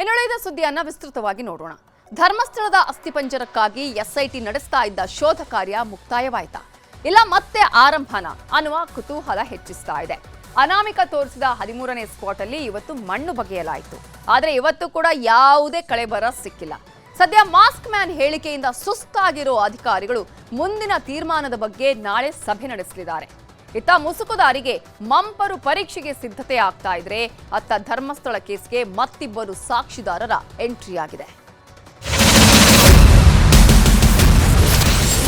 ಇನ್ನುಳಿದ ಸುದ್ದಿಯನ್ನ ವಿಸ್ತೃತವಾಗಿ ನೋಡೋಣ. ಧರ್ಮಸ್ಥಳದ ಅಸ್ಥಿಪಂಜರಕ್ಕಾಗಿ ಎಸ್ಐಟಿ ನಡೆಸ್ತಾ ಇದ್ದ ಶೋಧ ಕಾರ್ಯ ಮುಕ್ತಾಯವಾಯಿತಾ. ಇಲ್ಲ, ಮತ್ತೆ ಆರಂಭನ ಅನ್ನುವ ಕುತೂಹಲ ಹೆಚ್ಚಿಸ್ತಾ ಇದೆ. ಅನಾಮಿಕ ತೋರಿಸಿದ ಹದಿಮೂರನೇ ಸ್ಪಾಟ್ ಅಲ್ಲಿ ಇವತ್ತು ಮಣ್ಣು ಬಗೆಯಲಾಯಿತು. ಆದ್ರೆ ಇವತ್ತು ಕೂಡ ಯಾವುದೇ ಕಳೆಬರ ಸಿಕ್ಕಿಲ್ಲ. ಸದ್ಯ ಮಾಸ್ಕ್ ಮ್ಯಾನ್ ಹೇಳಿಕೆಯಿಂದ ಸುಸ್ತಾಗಿರೋ ಅಧಿಕಾರಿಗಳು ಮುಂದಿನ ತೀರ್ಮಾನದ ಬಗ್ಗೆ ನಾಳೆ ಸಭೆ ನಡೆಸಲಿದ್ದಾರೆ. ಇತ್ತ ಮುಸುಕುದಾರಿಗೆ ಮಂಪರು ಪರೀಕ್ಷೆಗೆ ಸಿದ್ಧತೆ ಆಗ್ತಾ ಇದ್ರೆ ಅತ್ತ ಧರ್ಮಸ್ಥಳ ಕೇಸ್ಗೆ ಮತ್ತಿಬ್ಬರು ಸಾಕ್ಷಿದಾರರ ಎಂಟ್ರಿ ಆಗಿದೆ.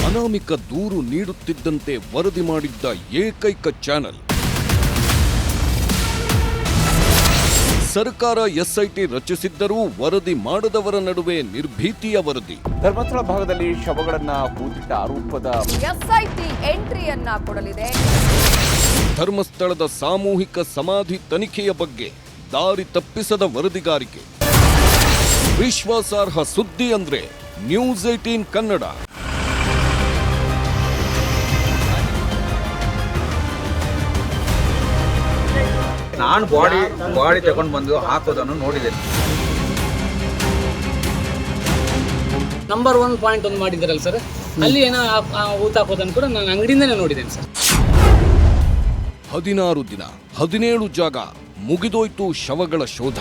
ಅನಾಮಿಕ ದೂರು ನೀಡುತ್ತಿದ್ದಂತೆ ವರದಿ ಮಾಡಿದ್ದ ಏಕೈಕ ಚಾನೆಲ್ ಸರ್ಕಾರ ಎಸ್ಐಟಿ ರಚಿಸಿದ್ದರೂ ವರದಿ ಮಾಡದವರ ನಡುವೆ ನಿರ್ಭೀತಿಯ ವರದಿ. ಧರ್ಮಸ್ಥಳ ಭಾಗದಲ್ಲಿ ಶವಗಳನ್ನ ಹೂತಿಟ್ಟ ಆರೋಪದ ಎಸ್ಐಟಿ ಎಂಟ್ರಿಯನ್ನ ಕೊಡಲಿದೆ. ಧರ್ಮಸ್ಥಳದ ಸಾಮೂಹಿಕ ಸಮಾಧಿ ತನಿಖೆಯ ಬಗ್ಗೆ ದಾರಿ ತಪ್ಪಿಸದ ವರದಿಗಾರಿಕೆ. ವಿಶ್ವಾಸಾರ್ಹ ಸುದ್ದಿ ಅಂದ್ರೆ ನ್ಯೂಸ್ ಏಟೀನ್ ಕನ್ನಡ. ನಾನು ಬಾಡಿ ಬಾಡಿ ತಗೊಂಡು ಬಂದು ಹಾಕೋದನ್ನು ನೋಡಿದ್ದೇನೆ ನಂಬರ್ ಒನ್ ಪಾಯಿಂಟ್ ಒಂದು ಮಾಡಿದ್ದಾರಲ್ಲ ಸರ್ ಅಲ್ಲಿ ಏನೋ ಆ- ಆ ಊತ ಹಾಕೋದನ್ನು ಕೂಡ ನಾನು ಅಂಗಡಿಯಿಂದನೇ ನೋಡಿದ್ದೇನೆ ಸರ್ ಹದಿನಾರು ದಿನ ಹದಿನೇಳು ಜಾಗ ಮುಗಿದೋಯ್ತು ಶವಗಳ ಶೋಧ.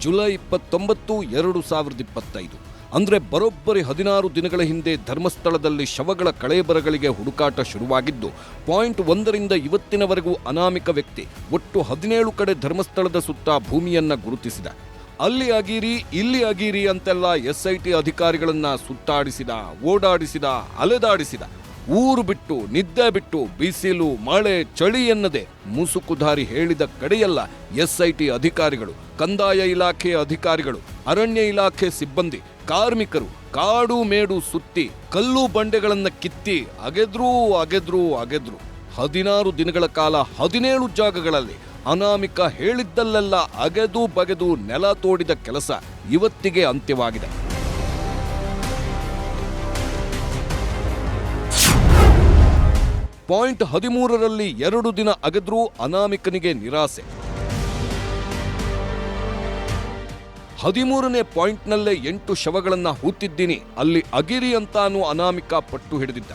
ಜುಲೈ ಇಪ್ಪತ್ತೊಂಬತ್ತು ಎರಡು ಸಾವಿರದ ಇಪ್ಪತ್ತೈದು. ಅಂದ್ರೆ ಬರೋಬ್ಬರಿ ಹದಿನಾರು ದಿನಗಳ ಹಿಂದೆ ಧರ್ಮಸ್ಥಳದಲ್ಲಿ ಶವಗಳ ಕಳೆಬರಗಳಿಗೆ ಹುಡುಕಾಟ ಶುರುವಾಗಿದ್ದು, ಪಾಯಿಂಟ್ ಒಂದರಿಂದ ಇವತ್ತಿನವರೆಗೂ ಅನಾಮಿಕ ವ್ಯಕ್ತಿ ಒಟ್ಟು ಹದಿನೇಳು ಕಡೆ ಧರ್ಮಸ್ಥಳದ ಸುತ್ತ ಭೂಮಿಯನ್ನು ಗುರುತಿಸಿದ. ಅಲ್ಲಿ ಅಗೀರಿ ಇಲ್ಲಿ ಅಗೀರಿ ಅಂತೆಲ್ಲ ಎಸ್ ಐ ಟಿ ಅಧಿಕಾರಿಗಳನ್ನ ಸುತ್ತಾಡಿಸಿದ, ಓಡಾಡಿಸಿದ, ಅಲೆದಾಡಿಸಿದ. ಊರು ಬಿಟ್ಟು, ನಿದ್ದೆ ಬಿಟ್ಟು, ಬಿಸಿಲು, ಮಳೆ, ಚಳಿ ಎನ್ನದೆ ಮುಸುಕುಧಾರಿ ಹೇಳಿದ ಕಡೆಯಲ್ಲ ಎಸ್ಐಟಿ ಅಧಿಕಾರಿಗಳು, ಕಂದಾಯ ಇಲಾಖೆ ಅಧಿಕಾರಿಗಳು, ಅರಣ್ಯ ಇಲಾಖೆ ಸಿಬ್ಬಂದಿ. ಕಾರ್ಮಿಕರು ಕಾಡು ಮೇಡು ಸುತ್ತಿ ಕಲ್ಲು ಬಂಡೆಗಳನ್ನು ಕಿತ್ತಿ ಅಗೆದ್ರೂ ಅಗೆದ್ರೂ ಅಗೆದ್ರು. ಹದಿನಾರು ದಿನಗಳ ಕಾಲ ಹದಿನೇಳು ಜಾಗಗಳಲ್ಲಿ ಅನಾಮಿಕ ಹೇಳಿದ್ದಲ್ಲೆಲ್ಲ ಅಗೆದು ಬಗೆದು ನೆಲ ತೋಡಿದ ಕೆಲಸ ಇವತ್ತಿಗೆ ಅಂತ್ಯವಾಗಿದೆ. ಪಾಯಿಂಟ್ ಹದಿಮೂರರಲ್ಲಿ ಎರಡು ದಿನ ಅಗೆದ್ರೂ ಅನಾಮಿಕನಿಗೆ ನಿರಾಸೆ. ಹದಿಮೂರನೇ ಪಾಯಿಂಟ್ನಲ್ಲೇ ಎಂಟು ಶವಗಳನ್ನು ಹೂತಿದ್ದೀನಿ. ಅಲ್ಲಿ ಅಗಿರಿ ಅಂತಾನು ಅನಾಮಿಕ ಪಟ್ಟು ಹಿಡಿದಿದ್ದ.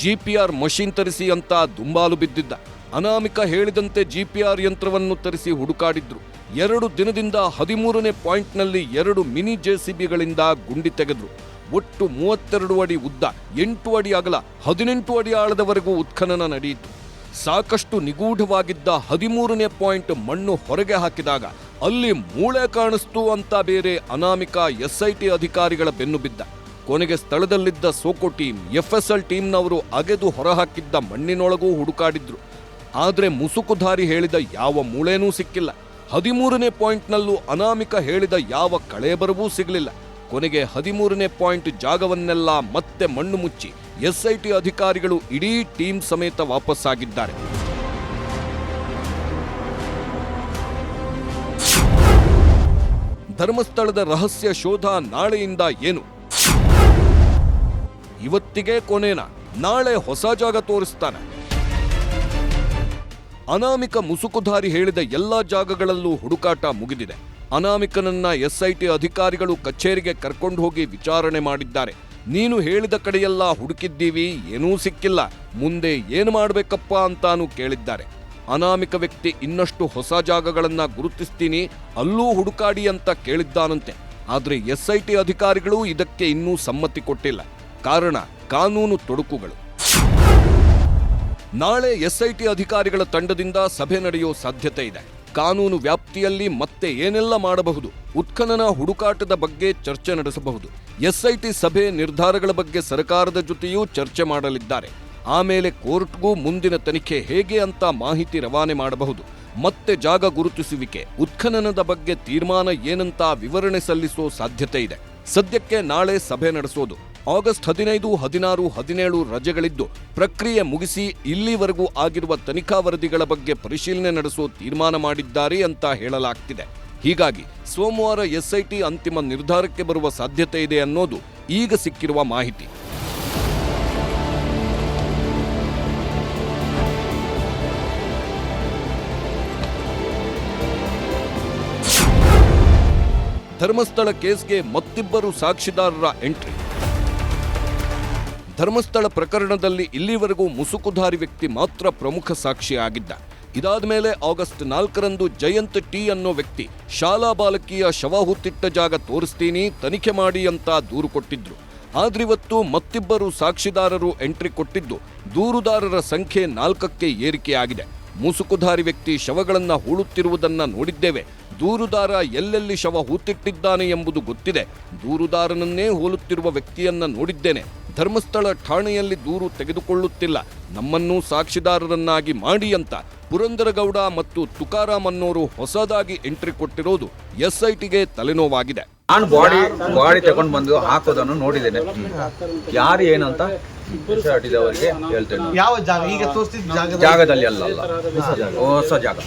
ಜಿ ಪಿ ಆರ್ ಮಷೀನ್ ತರಿಸಿ ಅಂತ ದುಂಬಾಲು ಬಿದ್ದಿದ್ದ. ಅನಾಮಿಕ ಹೇಳಿದಂತೆ ಜಿ ಪಿ ಆರ್ ಯಂತ್ರವನ್ನು ತರಿಸಿ ಹುಡುಕಾಡಿದ್ರು. ಎರಡು ದಿನದಿಂದ ಹದಿಮೂರನೇ ಪಾಯಿಂಟ್ನಲ್ಲಿ ಎರಡು ಮಿನಿ ಜೆಸಿಬಿಗಳಿಂದ ಗುಂಡಿ ತೆಗೆದ್ರು. ಒಟ್ಟು ಮೂವತ್ತೆರಡು ಅಡಿ ಉದ್ದ, ಎಂಟು ಅಡಿ ಅಗಲ, ಹದಿನೆಂಟು ಅಡಿ ಆಳದವರೆಗೂ ಉತ್ಖನನ ನಡೆಯಿತು. ಸಾಕಷ್ಟು ನಿಗೂಢವಾಗಿದ್ದ ಹದಿಮೂರನೇ ಪಾಯಿಂಟ್ ಮಣ್ಣು ಹೊರಗೆ ಹಾಕಿದಾಗ ಅಲ್ಲಿ ಮೂಳೆ ಕಾಣಿಸ್ತು ಅಂತ ಬೇರೆ ಅನಾಮಿಕ ಎಸ್ಐಟಿ ಅಧಿಕಾರಿಗಳ ಬೆನ್ನು ಬಿದ್ದ. ಕೊನೆಗೆ ಸ್ಥಳದಲ್ಲಿದ್ದ ಸೋಕೋ ಟೀಮ್ ಎಫ್ಎಸ್ಎಲ್ ಟೀಮ್ನವರು ಅಗೆದು ಹೊರಹಾಕಿದ್ದ ಮಣ್ಣಿನೊಳಗೂ ಹುಡುಕಾಡಿದ್ರು. ಆದರೆ ಮುಸುಕುಧಾರಿ ಹೇಳಿದ ಯಾವ ಮೂಳೆನೂ ಸಿಕ್ಕಿಲ್ಲ. ಹದಿಮೂರನೇ ಪಾಯಿಂಟ್ನಲ್ಲೂ ಅನಾಮಿಕ ಹೇಳಿದ ಯಾವ ಕಳೆಬರವೂ ಸಿಗಲಿಲ್ಲ. ಕೊನೆಗೆ ಹದಿಮೂರನೇ ಪಾಯಿಂಟ್ ಜಾಗವನ್ನೆಲ್ಲ ಮತ್ತೆ ಮಣ್ಣು ಮುಚ್ಚಿ ಎಸ್ಐಟಿ ಅಧಿಕಾರಿಗಳು ಇಡೀ ಟೀಮ್ ಸಮೇತ ವಾಪಸ್ಸಾಗಿದ್ದಾರೆ. ಧರ್ಮಸ್ಥಳದ ರಹಸ್ಯ ಶೋಧ ನಾಳೆಯಿಂದ ಏನು? ಇವತ್ತಿಗೆ ಕೊನೇನ, ನಾಳೆ ಹೊಸ ಜಾಗ ತೋರಿಸ್ತಾನೆ. ಅನಾಮಿಕ ಮುಸುಕುಧಾರಿ ಹೇಳಿದ ಎಲ್ಲಾ ಜಾಗಗಳಲ್ಲೂ ಹುಡುಕಾಟ ಮುಗಿದಿದೆ. ಅನಾಮಿಕನನ್ನ ಎಸ್ಐಟಿ ಅಧಿಕಾರಿಗಳು ಕಚೇರಿಗೆ ಕರ್ಕೊಂಡು ಹೋಗಿ ವಿಚಾರಣೆ ಮಾಡಿದ್ದಾರೆ. ನೀನು ಹೇಳಿದ ಕಡೆಯೆಲ್ಲ ಹುಡುಕಿದ್ದೀವಿ, ಏನೂ ಸಿಕ್ಕಿಲ್ಲ. ಮುಂದೆ ಏನು ಮಾಡಬೇಕಪ್ಪ ಅಂತಾನು ಕೇಳಿದ್ದಾರೆ. ಅನಾಮಿಕ ವ್ಯಕ್ತಿ ಇನ್ನಷ್ಟು ಹೊಸ ಜಾಗಗಳನ್ನ ಗುರುತಿಸ್ತೀನಿ, ಅಲ್ಲೂ ಹುಡುಕಾಡಿ ಅಂತ ಕೇಳಿದ್ದಾನಂತೆ. ಆದ್ರೆ ಎಸ್ಐಟಿ ಅಧಿಕಾರಿಗಳು ಇದಕ್ಕೆ ಇನ್ನೂ ಸಮ್ಮತಿ ಕೊಟ್ಟಿಲ್ಲ. ಕಾರಣ ಕಾನೂನು ತೊಡಕುಗಳು. ನಾಳೆ ಎಸ್ಐಟಿ ಅಧಿಕಾರಿಗಳ ತಂಡದಿಂದ ಸಭೆ ನಡೆಯೋ ಸಾಧ್ಯತೆ ಇದೆ. ಕಾನೂನು ವ್ಯಾಪ್ತಿಯಲ್ಲಿ ಮತ್ತೆ ಏನೆಲ್ಲ ಮಾಡಬಹುದು? ಉತ್ಖನನ ಹುಡುಕಾಟದ ಬಗ್ಗೆ ಚರ್ಚೆ ನಡೆಸಬಹುದು. ಎಸ್ಐಟಿ ಸಭೆ ನಿರ್ಧಾರಗಳ ಬಗ್ಗೆ ಸರ್ಕಾರದ ಜೊತೆಯೂ ಚರ್ಚೆ ಮಾಡಲಿದ್ದಾರೆ. ಆಮೇಲೆ ಕೋರ್ಟ್ಗೂ ಮುಂದಿನ ತನಿಖೆ ಹೇಗೆ ಅಂತ ಮಾಹಿತಿ ರವಾನೆ ಮಾಡಬಹುದು. ಮತ್ತೆ ಜಾಗ ಗುರುತಿಸುವಿಕೆ, ಉತ್ಖನನದ ಬಗ್ಗೆ ತೀರ್ಮಾನ ಏನಂತ ವಿವರಣೆ ಸಲ್ಲಿಸೋ ಸಾಧ್ಯತೆ ಇದೆ. ಸದ್ಯಕ್ಕೆ ನಾಳೆ ಸಭೆ ನಡೆಸೋದು. ಆಗಸ್ಟ್ ಹದಿನೈದು, ಹದಿನಾರು, ಹದಿನೇಳು ರಜೆಗಳಿದ್ದು, ಪ್ರಕ್ರಿಯೆ ಮುಗಿಸಿ ಇಲ್ಲಿವರೆಗೂ ಆಗಿರುವ ತನಿಖಾ ವರದಿಗಳ ಬಗ್ಗೆ ಪರಿಶೀಲನೆ ನಡೆಸೋ ತೀರ್ಮಾನ ಮಾಡಿದ್ದಾರೆ ಅಂತ ಹೇಳಲಾಗ್ತಿದೆ. ಹೀಗಾಗಿ ಸೋಮವಾರ ಎಸ್ಐಟಿ ಅಂತಿಮ ನಿರ್ಧಾರಕ್ಕೆ ಬರುವ ಸಾಧ್ಯತೆ ಇದೆ ಅನ್ನೋದು ಈಗ ಸಿಕ್ಕಿರುವ ಮಾಹಿತಿ. ಧರ್ಮಸ್ಥಳ ಕೇಸ್ಗೆ ಮತ್ತಿಬ್ಬರು ಸಾಕ್ಷಿದಾರರ ಎಂಟ್ರಿ. ಧರ್ಮಸ್ಥಳ ಪ್ರಕರಣದಲ್ಲಿ ಇಲ್ಲಿವರೆಗೂ ಮುಸುಕುಧಾರಿ ವ್ಯಕ್ತಿ ಮಾತ್ರ ಪ್ರಮುಖ ಸಾಕ್ಷಿಯಾಗಿದ್ದ. ಇದಾದ ಮೇಲೆ ಆಗಸ್ಟ್ ನಾಲ್ಕರಂದು ಜಯಂತ್ ಟಿ ಅನ್ನೋ ವ್ಯಕ್ತಿ, ಶಾಲಾ ಬಾಲಕಿಯ ಶವ ಹುತ್ತಿಟ್ಟ ಜಾಗ ತೋರಿಸ್ತೀನಿ, ತನಿಖೆ ಮಾಡಿ ಅಂತ ದೂರು ಕೊಟ್ಟಿದ್ರು. ಆದ್ರಿವತ್ತು ಮತ್ತಿಬ್ಬರು ಸಾಕ್ಷಿದಾರರು ಎಂಟ್ರಿ ಕೊಟ್ಟಿದ್ದು, ದೂರುದಾರರ ಸಂಖ್ಯೆ ನಾಲ್ಕಕ್ಕೆ ಏರಿಕೆಯಾಗಿದೆ. ಮುಸುಕುಧಾರಿ ವ್ಯಕ್ತಿ ಶವಗಳನ್ನು ಹೂಳುತ್ತಿರುವುದನ್ನು ನೋಡಿದ್ದೇವೆ. ದೂರುದಾರ ಎಲ್ಲೆಲ್ಲಿ ಶವ ಹೂತಿಟ್ಟಿದ್ದಾನೆ ಎಂಬುದು ಗೊತ್ತಿದೆ. ದೂರುದಾರನನ್ನೇ ಹೋಲುತ್ತಿರುವ ವ್ಯಕ್ತಿಯನ್ನ ನೋಡಿದ್ದೇನೆ. ಧರ್ಮಸ್ಥಳ ಠಾಣೆಯಲ್ಲಿ ದೂರು ತೆಗೆದುಕೊಳ್ಳುತ್ತಿಲ್ಲ. ನಮ್ಮನ್ನು ಸಾಕ್ಷಿದಾರರನ್ನಾಗಿ ಮಾಡಿ ಅಂತ ಪುರಂದರಗೌಡ ಮತ್ತು ತುಕಾರಾಮ್ ಅನ್ನೋರು ಹೊಸದಾಗಿ ಎಂಟ್ರಿ ಕೊಟ್ಟಿರೋದು ಎಸ್ಐಟಿಗೆ ತಲೆನೋವಾಗಿದೆ. ನಾನು ಬಾಡಿ ಬಾಡಿ ತಗೊಂಡು ಬಂದು ಹಾಕೋದನ್ನು ನೋಡಿದ್ದೇನೆ. ಯಾರು ಏನಂತ ಅವರಿಗೆ ಹೇಳ್ತೇನೆ. ಯಾವ ಜಾಗ? ಈಗ ತೋರಿಸಿದ ಜಾಗ ಜಾಗದಲ್ಲಿ? ಅಲ್ಲ ಅಲ್ಲ. ಹೊಸ ಜಾಗ.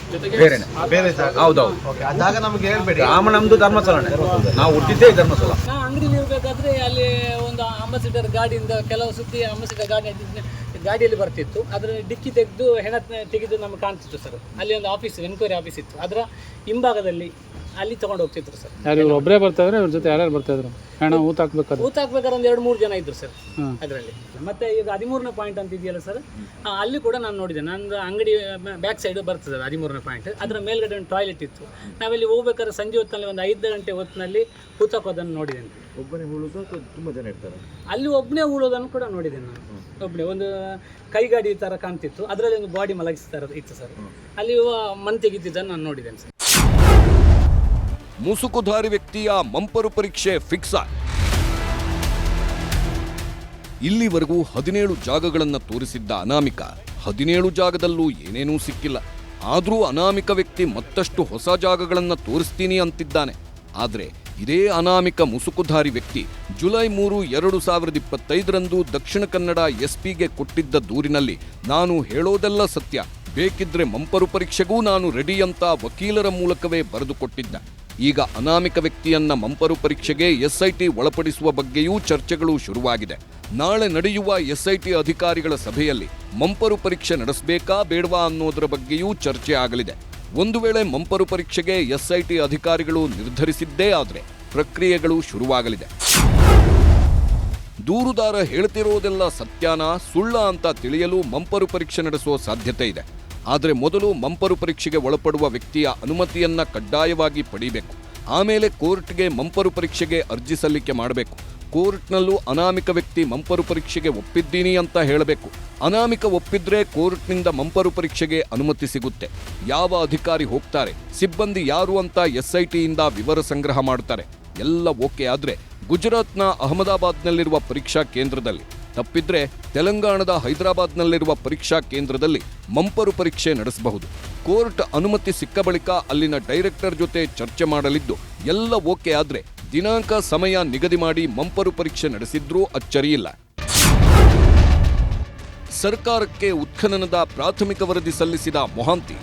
ಬೇರೆನೆ ಬೇರೆ ಜಾಗ. ಹೌದೌದು. ಓಕೆ ಆ ಜಾಗ ನಮ್ಗೆ ಹೇಳ್ಬೇಡಿ. ರಾಮ ನಮ್ದು ಧರ್ಮಸ್ಥಳನೇ. ನಾವು ಹುಟ್ಟಿದ್ದೇ ಧರ್ಮಸ್ಥಳ. ನಾ ಅಂಗಡಿಲಿ ಇರಬೇಕಾದ್ರೆ ಅಲ್ಲಿ ಒಂದು ಅಂಬಾಸಿಡರ್ ಗಾಡಿಯಿಂದ ಕೆಲವು ಸುತ್ತಿ ಅಂಬಾಸಿಡರ್ ಗಾಡಿ ಗಾಡಿಯಲ್ಲಿ ಬರ್ತಿತ್ತು. ಅದರ ಡಿಕ್ಕಿ ತೆಗೆದು ಹೆಣ ತೆಗೆದು ನಮ್ಗೆ ಕಾಣ್ತಿತ್ತು ಸರ್. ಅಲ್ಲಿ ಒಂದು ಆಫೀಸ್ ಎನ್ಕ್ವೈರಿ ಆಫೀಸ್ ಇತ್ತು. ಅದರ ಹಿಂಭಾಗದಲ್ಲಿ ಅಲ್ಲಿ ತಗೊಂಡು ಹೋಗ್ತಿದ್ರು ಸರ್. ಒಬ್ಬರೇ ಬರ್ತಾ ಇದ್ರೆ ಅವ್ರ ಜೊತೆ ಯಾರ್ಯಾರು ಬರ್ತಾ ಇದ್ರು? ಹಣ ಊತ ಹಾಕ್ಬೇಕಾದ್ರೆ ಊತ ಹಾಕ್ಬೇಕಾದ್ರೆ ಒಂದು ಎರಡು ಮೂರು ಜನ ಇದ್ರು ಸರ್ ಅದರಲ್ಲಿ. ಮತ್ತೆ ಈಗ ಹದಿಮೂರನೇ ಪಾಯಿಂಟ್ ಅಂತ ಇದೆಯಲ್ಲ ಸರ್ ಅಲ್ಲಿ ಕೂಡ ನಾನು ನೋಡಿದೆ. ನಂದು ಅಂಗಡಿ ಬ್ಯಾಕ್ ಸೈಡ್ ಬರ್ತದೆ ಹದಿಮೂರನೇ ಪಾಯಿಂಟ್ ಅದರ ಮೇಲ್ಗಡೆ ಒಂದು ಟಾಯ್ಲೆಟ್ ಇತ್ತು. ನಾವಿಲ್ಲಿ ಹೋಗ್ಬೇಕಾದ್ರೆ ಸಂಜೆ ಹೊತ್ತಿನಲ್ಲಿ ಒಂದು ಐದು ಗಂಟೆ ಹೊತ್ತಿನಲ್ಲಿ ಊತ ನೋಡಿದೆ ನೋಡಿದ್ದೇನೆ. ಒಬ್ಬನೇ ಉಳಿದು ತುಂಬ ಜನ ಇರ್ತಾರೆ? ಅಲ್ಲಿ ಒಬ್ಬನೇ ಉಳೋದನ್ನು ಕೂಡ ನೋಡಿದೆ ನಾನು. ಒಬ್ಬನೇ ಒಂದು ಕೈಗಾಡಿ ಥರ ಕಾಣ್ತಿತ್ತು. ಅದರಲ್ಲಿ ಒಂದು ಬಾಡಿ ಮಲಗಿಸ್ತಾರ ಇತ್ತು ಸರ್. ಅಲ್ಲಿ ಮನ್ ತೆಗಿತಿದ್ದನ್ನು ನಾನು ನೋಡಿದ್ದೇನೆ ಸರ್. ಮುಸುಕುಧಾರಿ ವ್ಯಕ್ತಿಯ ಮಂಪರು ಪರೀಕ್ಷೆ ಫಿಕ್ಸ ಇಲ್ಲಿವರೆಗೂ ಹದಿನೇಳು ಜಾಗಗಳನ್ನು ತೋರಿಸಿದ್ದ ಅನಾಮಿಕ, ಹದಿನೇಳು ಜಾಗದಲ್ಲೂ ಏನೇನೂ ಸಿಕ್ಕಿಲ್ಲ. ಆದರೂ ಅನಾಮಿಕ ವ್ಯಕ್ತಿ ಮತ್ತಷ್ಟು ಹೊಸ ಜಾಗಗಳನ್ನು ತೋರಿಸ್ತೀನಿ ಅಂತಿದ್ದಾನೆ. ಆದರೆ ಇದೇ ಅನಾಮಿಕ ಮುಸುಕುಧಾರಿ ವ್ಯಕ್ತಿ ಜುಲೈ ಮೂರು, ಎರಡು ಸಾವಿರದ ಇಪ್ಪತ್ತೈದರಂದು ದಕ್ಷಿಣ ಕನ್ನಡ ಎಸ್ಪಿಗೆ ಕೊಟ್ಟಿದ್ದ ದೂರಿನಲ್ಲಿ, ನಾನು ಹೇಳೋದೆಲ್ಲ ಸತ್ಯ. ಬೇಕಿದ್ರೆ ಮಂಪರು ಪರೀಕ್ಷೆಗೂ ನಾನು ರೆಡಿ ಅಂತ ವಕೀಲರ ಮೂಲಕವೇ ಬರೆದುಕೊಟ್ಟಿದ್ದ ಈಗ ಅನಾಮಿಕ ವ್ಯಕ್ತಿಯನ್ನ ಮಂಪರು ಪರೀಕ್ಷೆಗೆ ಎಸ್ಐಟಿ ಒಳಪಡಿಸುವ ಬಗ್ಗೆಯೂ ಚರ್ಚೆಗಳು ಶುರುವಾಗಿದೆ. ನಾಳೆ ನಡೆಯುವ ಎಸ್ಐಟಿ ಅಧಿಕಾರಿಗಳ ಸಭೆಯಲ್ಲಿ ಮಂಪರು ಪರೀಕ್ಷೆ ನಡೆಸಬೇಕಾ ಬೇಡವಾ ಅನ್ನೋದರ ಬಗ್ಗೆಯೂ ಚರ್ಚೆ ಆಗಲಿದೆ. ಒಂದು ವೇಳೆ ಮಂಪರು ಪರೀಕ್ಷೆಗೆ ಎಸ್ಐಟಿ ಅಧಿಕಾರಿಗಳು ನಿರ್ಧರಿಸಿದ್ದೇ ಆದರೆ ಪ್ರಕ್ರಿಯೆಗಳು ಶುರುವಾಗಲಿದೆ. ದೂರುದಾರ ಹೇಳ್ತಿರೋದೆಲ್ಲ ಸತ್ಯಾನ ಸುಳ್ಳ ಅಂತ ತಿಳಿಯಲು ಮಂಪರು ಪರೀಕ್ಷೆ ನಡೆಸುವ ಸಾಧ್ಯತೆ ಇದೆ. ಆದರೆ ಮೊದಲು ಮಂಪರು ಪರೀಕ್ಷೆಗೆ ಒಳಪಡುವ ವ್ಯಕ್ತಿಯ ಅನುಮತಿಯನ್ನ ಕಡ್ಡಾಯವಾಗಿ ಪಡೀಬೇಕು. ಆಮೇಲೆ ಕೋರ್ಟ್ಗೆ ಮಂಪರು ಪರೀಕ್ಷೆಗೆ ಅರ್ಜಿ ಸಲ್ಲಿಕೆ ಮಾಡಬೇಕು. ಕೋರ್ಟ್ನಲ್ಲೂ ಅನಾಮಿಕ ವ್ಯಕ್ತಿ ಮಂಪರು ಪರೀಕ್ಷೆಗೆ ಒಪ್ಪಿದ್ದೀನಿ ಅಂತ ಹೇಳಬೇಕು. ಅನಾಮಿಕ ಒಪ್ಪಿದ್ರೆ ಕೋರ್ಟ್ನಿಂದ ಮಂಪರು ಪರೀಕ್ಷೆಗೆ ಅನುಮತಿ ಸಿಗುತ್ತೆ. ಯಾವ ಅಧಿಕಾರಿ ಹೋಗ್ತಾರೆ, ಸಿಬ್ಬಂದಿ ಯಾರು ಅಂತ ಎಸ್ಐಟಿಯಿಂದ ವಿವರ ಸಂಗ್ರಹ ಮಾಡ್ತಾರೆ. ಎಲ್ಲ ಓಕೆ ಆದರೆ ಗುಜರಾತ್ನ ಅಹಮದಾಬಾದ್ನಲ್ಲಿರುವ ಪರೀಕ್ಷಾ ಕೇಂದ್ರದಲ್ಲಿ ತಪ್ಪಿದ್ರೆ ತೆಲಂಗಾಣದ ಹೈದರಾಬಾದ್ನಲ್ಲಿರುವ ಪರೀಕ್ಷಾ ಕೇಂದ್ರದಲ್ಲಿ ಮಂಪರು ಪರೀಕ್ಷೆ ನಡೆಸಬಹುದು. ಕೋರ್ಟ್ ಅನುಮತಿ ಸಿಕ್ಕ ಬಳಿಕ ಅಲ್ಲಿನ ಡೈರೆಕ್ಟರ್ ಜೊತೆ ಚರ್ಚೆ ಮಾಡಲಿದ್ದು, ಎಲ್ಲ ಓಕೆ ಆದ್ರೆ ದಿನಾಂಕ, ಸಮಯ ನಿಗದಿ ಮಾಡಿ ಮಂಪರು ಪರೀಕ್ಷೆ ನಡೆಸಿದ್ರೂ ಅಚ್ಚರಿಯಿಲ್ಲ. ಸರ್ಕಾರಕ್ಕೆ ಉತ್ಖನನದ ಪ್ರಾಥಮಿಕ ವರದಿ ಸಲ್ಲಿಸಿದ ಮೊಹಾಂತಿ.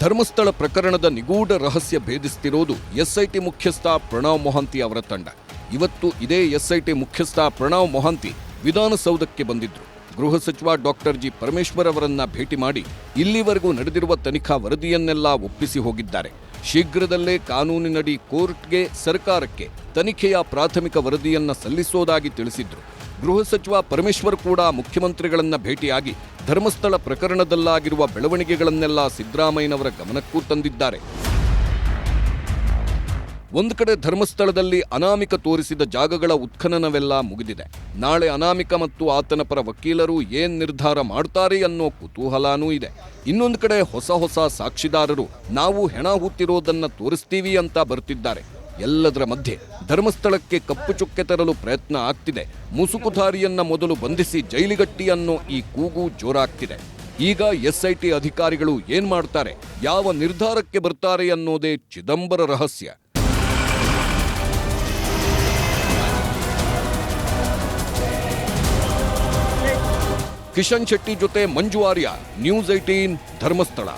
ಧರ್ಮಸ್ಥಳ ಪ್ರಕರಣದ ನಿಗೂಢ ರಹಸ್ಯ ಭೇದಿಸುತ್ತಿರುವುದು ಎಸ್ಐಟಿ ಮುಖ್ಯಸ್ಥ ಪ್ರಣವ್ ಮೊಹಾಂತಿ ಅವರ ತಂಡ. ಇವತ್ತು ಇದೇ ಎಸ್ಐಟಿ ಮುಖ್ಯಸ್ಥ ಪ್ರಣವ್ ಮೊಹಂತಿ ವಿಧಾನಸೌಧಕ್ಕೆ ಬಂದಿದ್ರು. ಗೃಹ ಸಚಿವ ಡಾಕ್ಟರ್ ಜಿ ಪರಮೇಶ್ವರ್ ಅವರನ್ನ ಭೇಟಿ ಮಾಡಿ ಇಲ್ಲಿವರೆಗೂ ನಡೆದಿರುವ ತನಿಖಾ ವರದಿಯನ್ನೆಲ್ಲ ಒಪ್ಪಿಸಿ ಹೋಗಿದ್ದಾರೆ. ಶೀಘ್ರದಲ್ಲೇ ಕಾನೂನಿನಡಿ ಕೋರ್ಟ್ಗೆ ಸರ್ಕಾರಕ್ಕೆ ತನಿಖೆಯ ಪ್ರಾಥಮಿಕ ವರದಿಯನ್ನ ಸಲ್ಲಿಸೋದಾಗಿ ತಿಳಿಸಿದ್ರು. ಗೃಹ ಸಚಿವ ಪರಮೇಶ್ವರ್ ಕೂಡ ಮುಖ್ಯಮಂತ್ರಿಗಳನ್ನ ಭೇಟಿಯಾಗಿ ಧರ್ಮಸ್ಥಳ ಪ್ರಕರಣದಲ್ಲಾಗಿರುವ ಬೆಳವಣಿಗೆಗಳನ್ನೆಲ್ಲ ಸಿದ್ದರಾಮಯ್ಯನವರ ಗಮನಕ್ಕೂ ತಂದಿದ್ದಾರೆ. ಒಂದು ಕಡೆ ಧರ್ಮಸ್ಥಳದಲ್ಲಿ ಅನಾಮಿಕ ತೋರಿಸಿದ ಜಾಗಗಳ ಉತ್ಖನನವೆಲ್ಲ ಮುಗಿದಿದೆ. ನಾಳೆ ಅನಾಮಿಕ ಮತ್ತು ಆತನ ಪರ ವಕೀಲರು ಏನ್ ನಿರ್ಧಾರ ಮಾಡ್ತಾರೆ ಅನ್ನೋ ಕುತೂಹಲನೂ ಇದೆ. ಇನ್ನೊಂದು ಕಡೆ ಹೊಸ ಹೊಸ ಸಾಕ್ಷಿದಾರರು, ನಾವು ಹೆಣ ಹೂತಿರೋದನ್ನ ತೋರಿಸ್ತೀವಿ ಅಂತ ಬರ್ತಿದ್ದಾರೆ. ಎಲ್ಲದರ ಮಧ್ಯೆ ಧರ್ಮಸ್ಥಳಕ್ಕೆ ಕಪ್ಪು ಚುಕ್ಕೆ ತರಲು ಪ್ರಯತ್ನ ಆಗ್ತಿದೆ. ಮುಸುಕುಧಾರಿಯನ್ನ ಮೊದಲು ಬಂಧಿಸಿ ಜೈಲಿಗಟ್ಟಿ ಅನ್ನೋ ಈ ಕೂಗು ಜೋರಾಗ್ತಿದೆ. ಈಗ ಎಸ್ಐಟಿ ಅಧಿಕಾರಿಗಳು ಏನ್ ಮಾಡ್ತಾರೆ, ಯಾವ ನಿರ್ಧಾರಕ್ಕೆ ಬರ್ತಾರೆ ಅನ್ನೋದೇ ಚಿದಂಬರ ರಹಸ್ಯ. ಕಿಶನ್ ಶೆಟ್ಟಿ ಜೊತೆ ಮಂಜು ಆರ್ಯ ನ್ಯೂಸ್ ಏಟೀನ್ ಧರ್ಮಸ್ಥಳ.